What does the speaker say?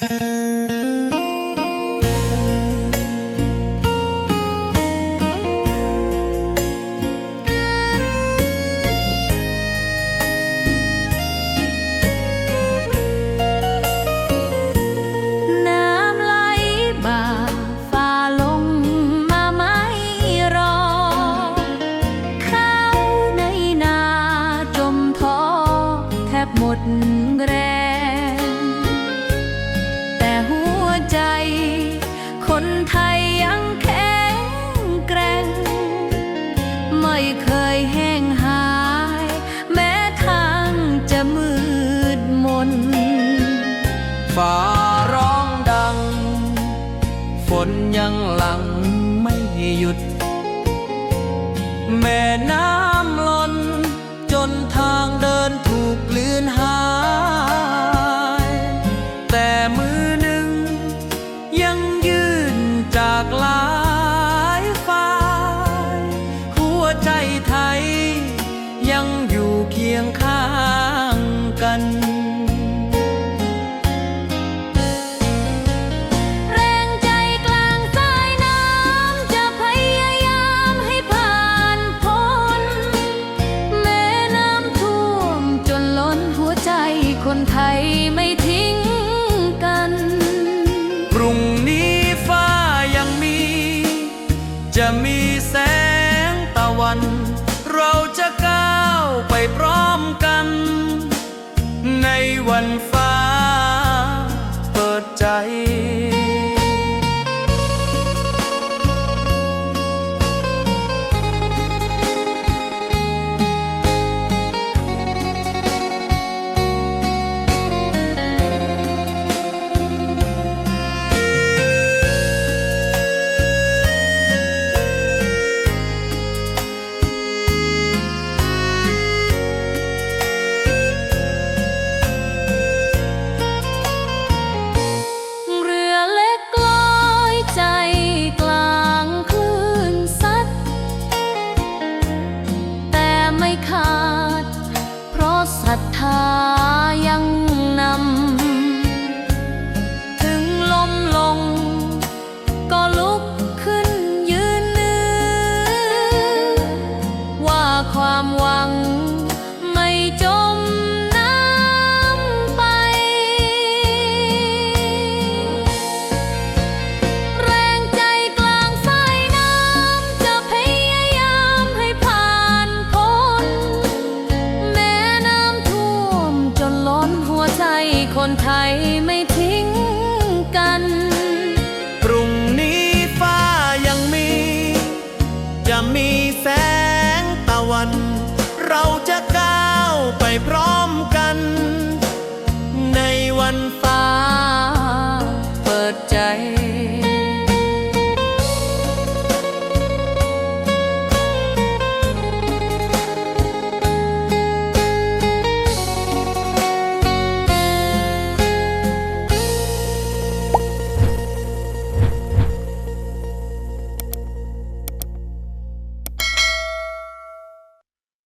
น้ำไหลบ่าฟ้าลงมาไม่รอข้าวในนาจมท้อแทบหมดแรง ฟ้าร้องดัง ฝนยังหลังไม่หยุด แม่น้ำล้นจนทางเดินถูกกลืนหาย แต่มือหนึ่ง ยังยืนจากลายฝ่าหัวใจไทยยังอยู่เคียงข้าง ไทยไม่ทิ้งกัน พรุ่งนี้ฟ้ายังมี จะมีแสงตะวัน เราจะก้าวไปพร้อมกัน ในวันฟ้า เปิดใจ ไม่ขาด เพราะศรัทธายัง คนไทยไม่ทิ้งกัน พรุ่งนี้ฟ้ายังมี จะมีแสงตะวัน เราจะก้าวไปพร้อมกัน ในวันฟ้า